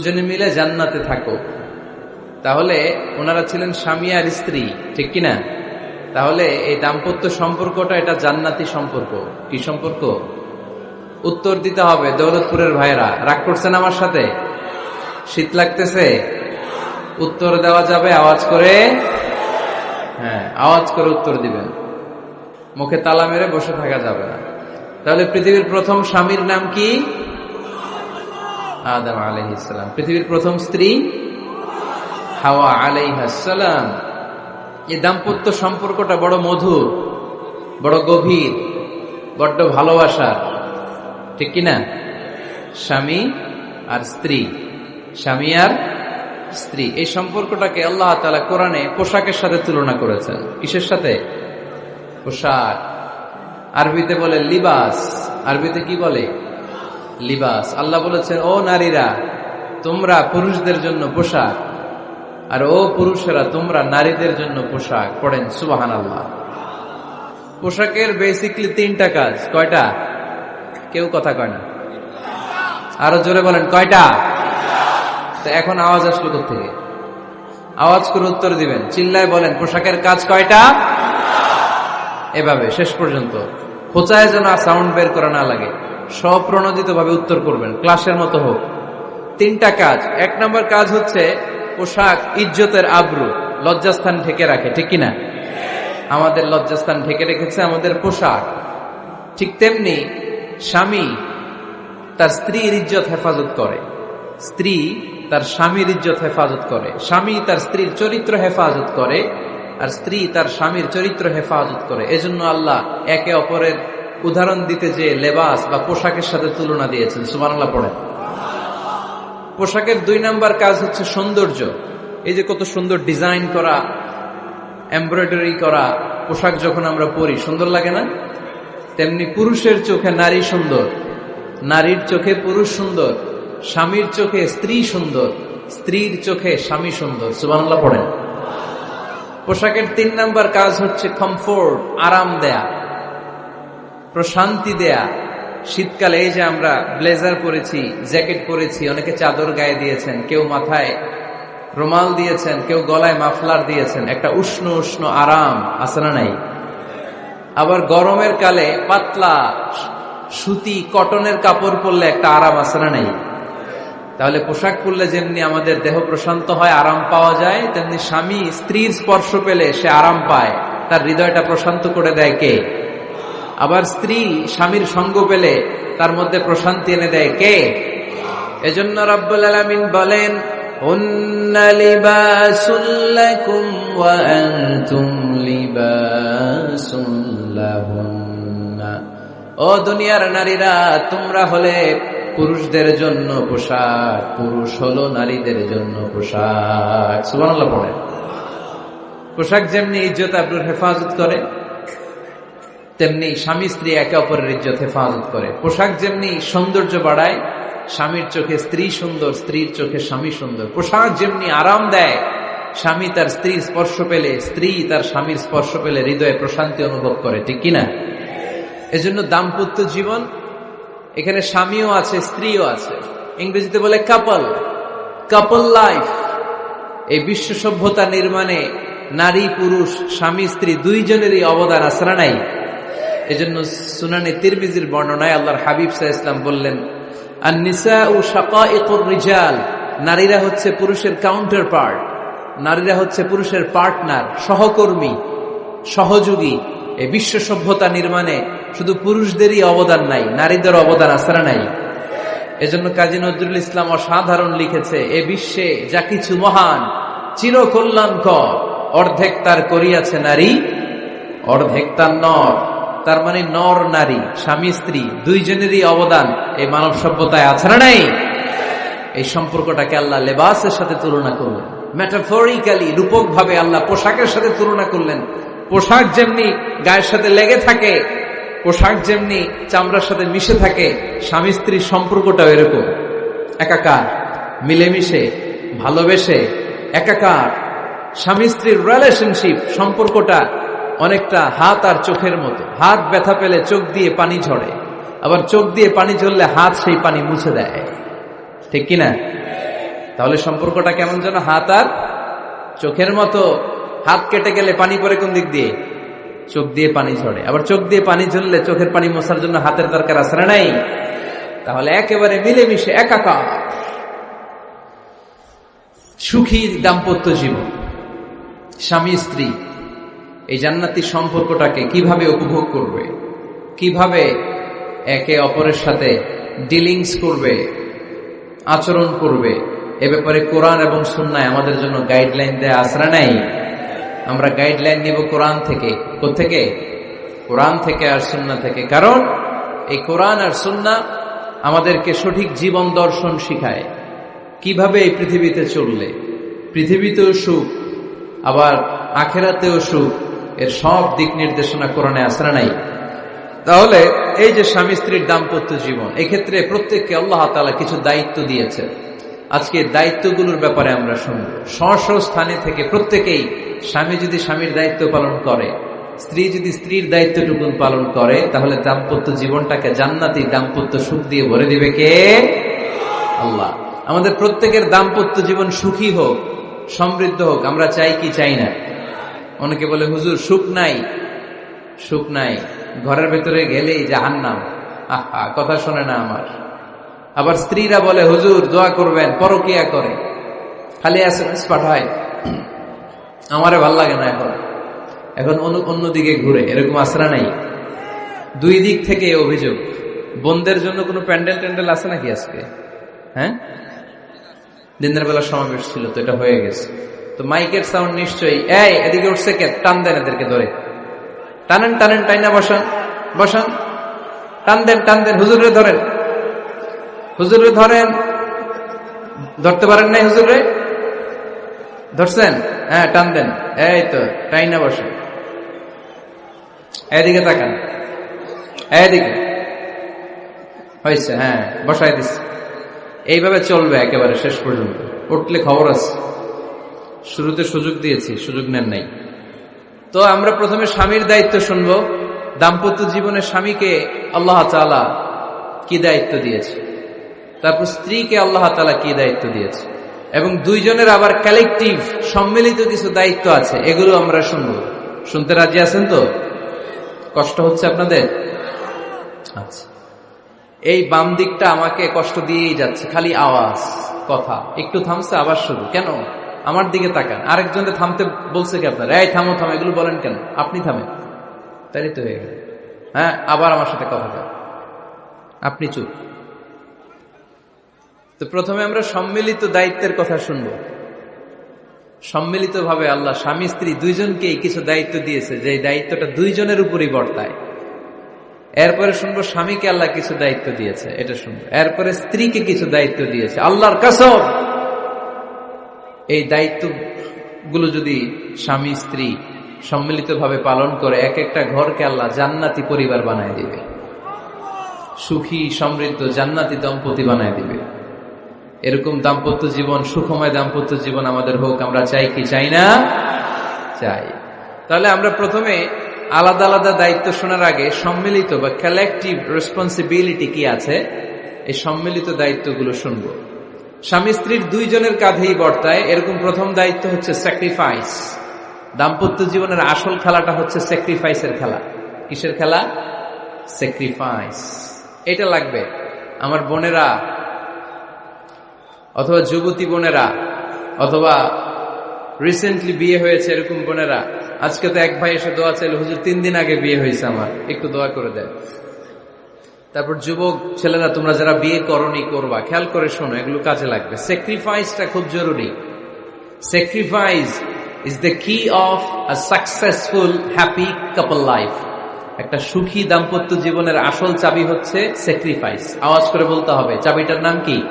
দুজনে মিলে জান্নাতে থাকো। তাহলে ওনারা ছিলেন স্বামী আর স্ত্রী, ঠিক কিনা? তাহলে এই দাম্পত্য সম্পর্কটা এটা জান্নাতি সম্পর্ক। কি সম্পর্ক? উত্তর দিতে হবে দৌলতপুরের ভাইরা রাগ করছেন আমার সাথে? শীত লাগতেছে? উত্তর দেওয়া যাবে, আওয়াজ করে? হ্যাঁ আওয়াজ করে উত্তর দিবেন। মুখে তালা মেরে বসে থাকা যাবে না। তাহলে পৃথিবীর প্রথম স্বামীর নাম কি? আদম আলাইহিসালাম পৃথিবীর প্রথম স্ত্রী হাওয়া আলাইহাসালাম এই দাম্পত্য সম্পর্কটা বড় মধুর, বড় গভীর, বড্ড ভালোবাসার। ঠিক কিনা? স্বামী আর স্ত্রী। স্বামী আর স্ত্রী। এই সম্পর্কটাকে আল্লাহ তালা কোরআনে পোশাকের সাথে তুলনা করেছেন। কিসের সাথে? পোশাক। আরবিতে বলে লিবাস। আরবিতে কি বলে? লিবাস। আল্লাহ বলেছেন, ও নারীরা, তোমরা পুরুষদের জন্য পোশাক, আর ও পুরুষেরা, তোমরা নারীদের জন্য পোশাক। পড়েন সুবাহান আল্লাহ পোশাকের বেসিকলি তিনটা কাজ। কয়টা? কেউ কথা কয় না। আরও জোরে বলেন, কয়টা? তো এখন আওয়াজ আসলো থেকে? আওয়াজ করে উত্তর দিবেন। চিল্লায় বলেন, পোশাকের কাজ কয়টা? এভাবে, শেষ পর্যন্ত। খোঁচায় যেন সাউন্ড বের করা না লাগে। স্বপ্রণোদিত ভাবে উত্তর করবেন, ক্লাসের মতো হোক। তিনটা কাজ। এক নম্বর কাজ হচ্ছে পোশাক ইজ্জতের আব্রু, লজ্জাস্থান ঢেকে রাখে, ঠিক কিনা? আমাদের লজ্জাস্থান ঢেকে রেখেছে আমাদের পোশাক। ঠিক তেমনি স্বামী তার স্ত্রীর ইজ্জত হেফাজত করে। স্ত্রী তার স্বামীর ইজ্জত হেফাজত করে। স্বামী তার স্ত্রীর চরিত্র হেফাজত করে, আর স্ত্রী তার স্বামীর চরিত্র হেফাজত করে। এজন্য আল্লাহ একে অপরের উদাহরণ দিতে যে লেবাস বা পোশাকের সাথে তুলনা দিয়েছেন সুমানাল্লাহ পড়েন। পোশাকের দুই নাম্বার কাজ হচ্ছে সৌন্দর্য। এই যে কত সুন্দর ডিজাইন করা, এমব্রয়ডারি করা, পোশাক যখন আমরা পরি, সুন্দর লাগে না? তেমনি পুরুষের চোখে নারী সুন্দর, নারীর চোখে পুরুষ সুন্দর, স্বামীর চোখে স্ত্রী সুন্দর, স্ত্রীর চোখে স্বামী সুন্দর সুবানাল্লাহ পড়েন। পোশাকের তিন নাম্বার কাজ হচ্ছে কমফোর্ট আরাম দেয়া। প্রশান্তি দেয়া। শীতকালে এই যে আমরা ব্লেজার পরেছি, জ্যাকেট পরেছি, অনেকে চাদর গায়ে দিয়েছেন, কেউ মাথায় রুমাল দিয়েছেন, কেউ গলায় মাফলার দিয়েছেন, একটা উষ্ণ উষ্ণ আরাম, আছে না নাই? আবার গরমের কালে পাতলা সুতি, কটনের কাপড় পরলে একটা আরাম, আছে না নাই? তাহলে পোশাক পরলে যেমনি আমাদের দেহ প্রশান্ত হয়, আরাম পাওয়া যায়, তেমনি স্বামী, স্ত্রীর স্পর্শ পেলে সে আরাম পায়। তার হৃদয়টা প্রশান্ত করে দেয় কে? আবার স্ত্রী স্বামীর সঙ্গ পেলে তার মধ্যে প্রশান্তি এনে দেয় কে? এজন্য রব্বুল আলমিন বলেন ও দুনিয়ার নারীরা, তোমরা হলে পুরুষদের জন্য পোশাক, পুরুষ হলো নারীদের জন্য পোশাক। সুবান পোশাক যেমনি ইজ্জত আব্রুর হেফাজত করে তেমনি স্বামী স্ত্রী একে অপরের ইজ্জত হেফাজত করে। পোশাক যেমনি সৌন্দর্য বাড়ায়, স্বামীর চোখে স্ত্রী সুন্দর, স্ত্রীর চোখে স্বামী সুন্দর। পোশাক যেমনি আরাম দেয়, স্বামী তার স্ত্রী স্পর্শ পেলে স্ত্রী তার স্বামীর স্পর্শ পেলে হৃদয়ে প্রশান্তি অনুভব করে, ঠিক কিনা? এজন্য দাম্পত্য জীবন, এখানে স্বামীও আছে, স্ত্রীও আছে। ইংরেজিতে বলে কাপল কাপল লাইফ এই বিশ্ব সভ্যতা নির্মাণে নারী, পুরুষ, স্বামী, স্ত্রী দুইজনেরই অবদান আসরা নাই? এজন্য সুনানি তিরমিজির বর্ণনায় আল্লাহর হাবিব সাহা ইসলাম বললেন আর নিসা ও রিজাল নারীরা হচ্ছে পুরুষের কাউন্টার পার্ট নারীরা হচ্ছে পুরুষের পার্টনার সহকর্মী, সহযোগী। এই বিশ্ব সভ্যতা নির্মাণে শুধু পুরুষদেরই অবদান নাই, নারীদের অবদান আসারা নাই? এজন্য কাজী নজরুল ইসলাম অসাধারণ লিখেছে, এ বিশ্বে যা কিছু মহান চির কল্যাণকর অর্ধেক তার করিয়াছে নারী, অর্ধেক তার নর। তার মানে নর নারী, স্বামী স্ত্রী, দুইজনেরই অবদান এই মানব সভ্যতায় আছে না নাই? এই সম্পর্কটাকে আল্লাহ লেবাসের সাথে তুলনা করলেন। ম্যাটাফরিক্যালি রূপক ভাবে আল্লাহ পোশাকের সাথে তুলনা করলেন। পোশাক যেমনি গায়ের সাথে লেগে থাকে, পোশাক যেমনি চামড়ার সাথে মিশে থাকে, স্বামী স্ত্রীর সম্পর্কটাও এরকম। একাকার, মিলেমিশে, ভালোবেসে, একাকার, স্বামী স্ত্রীর রিলেশনশিপ সম্পর্কটা অনেকটা হাত আর চোখের মতো। হাত ব্যথা পেলে চোখ দিয়ে পানি ঝরে। আবার চোখ দিয়ে পানি ঝরলে হাত সেই পানি মুছে দেয়। ঠিক কিনা তাহলে সম্পর্কটা কেমন যেন? হাত আর চোখের মতো। হাত কেটে গেলে পানি পরে কোন দিক দিয়ে? চোখ দিয়ে পানি ঝরে। আবার চোখ দিয়ে পানি ঝরলে চোখের পানি মোছার জন্য হাতের দরকার না নাই? তাহলে একেবারে মিলেমিশে একাকার। সুখী দাম্পত্য জীবন। স্বামী, স্ত্রী এই জান্নাতি সম্পর্কটাকে কীভাবে উপভোগ করবে? কীভাবে একে অপরের সাথে ডিলিংস করবে? আচরণ করবে? এ ব্যাপারে কোরআন এবং সুন্নায় আমাদের জন্য গাইডলাইন দেয়া আসরা নাই? আমরা গাইডলাইন নিব কোরআন থেকে। থেকে কোরআন থেকে আর সুন্না থেকে। কারণ এই কোরআন আর সুন্না আমাদেরকে সঠিক জীবন দর্শন শিখায়। কীভাবে এই পৃথিবীতে চললে? পৃথিবীতেও সুখ, আবার আখেরাতেও সুখ এর সব দিক নির্দেশনা কোরআনে আসরা নাই? তাহলে এই যে স্বামী স্ত্রীর দাম্পত্য জীবন, এক্ষেত্রে প্রত্যেককে আল্লাহ তালা কিছু দায়িত্ব দিয়েছে। আজকে দায়িত্বগুলোর ব্যাপারে আমরা শুনব। স্ব স্থানে থেকে প্রত্যেকেই স্বামী যদি স্বামীর দায়িত্ব পালন করে, স্ত্রী যদি স্ত্রীর দায়িত্বটুকুন পালন করে, তাহলে দাম্পত্য জীবনটাকে জান্নাতি দাম্পত্য সুখ দিয়ে ভরে দিবে কে? আল্লাহ। আমাদের প্রত্যেকের দাম্পত্য জীবন সুখী হোক, সমৃদ্ধ হোক, আমরা চাই কি, চাই না। অনেকে বলে, হুজুর, সুখ নাই। সুখ নাই। ঘরের ভেতরে গেলেই জাহান্নাম। আহা, কথা শোনে না আমার। আবার স্ত্রীরা বলে, হুজুর, দোয়া করবেন, পরকিয়া করে। খালি এস এস পাঠায়। আমারে ভালো লাগে না এখন। এখন অন্যদিকে ঘুরে, এরকম আশ্রা নাই। দুই দিক থেকে অভিযোগ। বন্ধের জন্য কোনো প্যান্ডেল ট্যান্ডেল আছে নাকি আজকে? হ্যাঁ? দিনের বেলা সমাবেশ ছিল, তো এটা হয়ে গেছে। তো মাইকের সাউন্ড নিশ্চয়ই। এই, এদিকে উঠছে কে? টান দেন এদেরকে ধরে। টানেন টানেন, টাইনা বসান বসান। টান দেন টান দেন হুজুরে ধরেন। হুজুরে ধরেন। ধরতে পারেন নাই হুজুরে ধরছেন? হ্যাঁ টান দেন। এই তো, টাইনা বসেন। এদিকে তাকান। এদিকে। হয়েছে হ্যাঁ বসাই দিচ্ছে। এইভাবে চলবে একেবারে শেষ পর্যন্ত। উঠলে খবর আছে। শুরুতে সুযোগ দিয়েছি, সুযোগ নেন নাই। তো আমরা প্রথমে স্বামীর দায়িত্ব শুনব। দাম্পত্য জীবনে স্বামীকে আল্লাহ তালা কি দায়িত্ব দিয়েছে? তারপর স্ত্রীকে আল্লাহ তালা কি দায়িত্ব দিয়েছে? এবং দুইজনের আবার কালেকটিভ সম্মিলিত কিছু দায়িত্ব আছে, এগুলো আমরা শুনব। শুনতে রাজি আছেন তো? কষ্ট হচ্ছে আপনাদের? আচ্ছা। এই বাম দিকটা আমাকে কষ্ট দিয়েই যাচ্ছে, খালি আওয়াজ, কথা। একটু থামছে, আবার শুরু কেন? আমার দিকে তাকান। আরেকজনকে থামতে বলছে কি আপনার? এই থামো থামো, এগুলো বলেন কেন? আপনি থামেন। তাই তো হয়ে গেল। হ্যাঁ আবার আমার সাথে কথা বলেন আপনি চুপ। তো প্রথমে আমরা সম্মিলিত দায়িত্বের কথা শুনব। সম্মিলিত ভাবে আল্লাহ স্বামী, স্ত্রী দুইজনকে কিছু দায়িত্ব দিয়েছে, যে দায়িত্বটা দুইজনের উপরই বর্তায়। এরপরে শুনব স্বামীকে আল্লাহ কিছু দায়িত্ব দিয়েছে, এটা শুনব। এরপরে স্ত্রীকে কিছু দায়িত্ব দিয়েছে, আল্লাহর কাসম। এই দায়িত্বগুলো যদি স্বামী, স্ত্রী সম্মিলিতভাবে পালন করে, এক একটা ঘরকে আল্লাহ জান্নাতি পরিবার বানায় দিবে। সুখী, সমৃদ্ধ, জান্নাতি দম্পতি বানায় দিবে। এরকম দাম্পত্য জীবন, সুখময় দাম্পত্য জীবন আমাদের হোক, আমরা চাই কি? চাই না? চাই। তাহলে আমরা প্রথমে আলাদা আলাদা দায়িত্ব শোনার আগে সম্মিলিত বা কালেকটিভ রেসপন্সিবিলিটি কি আছে? এই সম্মিলিত দায়িত্বগুলো শুনব। স্বামী স্ত্রীর দুইজনের কাঁধেই বর্তায়, এরকম প্রথম দায়িত্ব হচ্ছে স্যাক্রিফাইস দাম্পত্য জীবনের আসল খেলাটা হচ্ছে স্যাক্রিফাইসের খেলা। কিসের খেলা? স্যাক্রিফাইস এটা লাগবে। আমার বোনেরা, অথবা যুবতী বোনেরা, অথবা রিসেন্টলি বিয়ে হয়েছে এরকম বোনেরা, আজকে তো এক ভাই এসে দোয়া চাইল, হুজুর, তিন দিন আগে বিয়ে হয়েছে আমার, একটু দোয়া করে দেয় তারপর যুবক ছেলেরা, তোমরা যারা বিয়ে করনি করবা, খেয়াল করে শোনো, এগুলো কাজে লাগবে। স্যাক্রিফাইসটা খুব জরুরি। Sacrifice is the key of a successful happy couple life একটা সুখী দাম্পত্য জীবনের আসল চাবি হচ্ছে স্যাক্রিফাইস আওয়াজ করে বলতে হবে, চাবিটার নাম কি?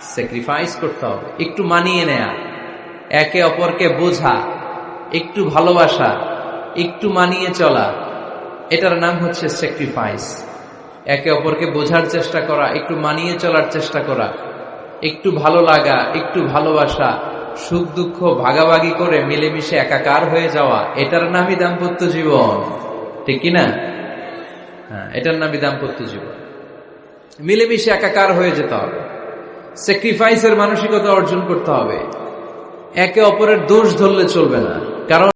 স্যাক্রিফাইস করতে হবে। একটু মানিয়ে নেয়া। একে অপরকে বোঝা, একটু ভালোবাসা, একটু মানিয়ে চলা, এটার নাম হচ্ছে স্যাক্রিফাইস একে অপরকে বোঝার চেষ্টা করা, একটু মানিয়ে চলার চেষ্টা করা, একটু ভালো লাগা, একটু ভালোবাসা, সুখ দুঃখ ভাগাভাগি করে মিলেমিশে একাকার হয়ে যাওয়া, এটার নামই দাম্পত্য জীবন। ঠিক কিনা? হ্যাঁ এটার নামই দাম্পত্য জীবন। মিলেমিশে একাকার হয়ে যেতে হবে। স্যাক্রিফাইসের মানসিকতা অর্জন করতে হবে। একে অপরের দোষ ধরলে চলবে না। কারণ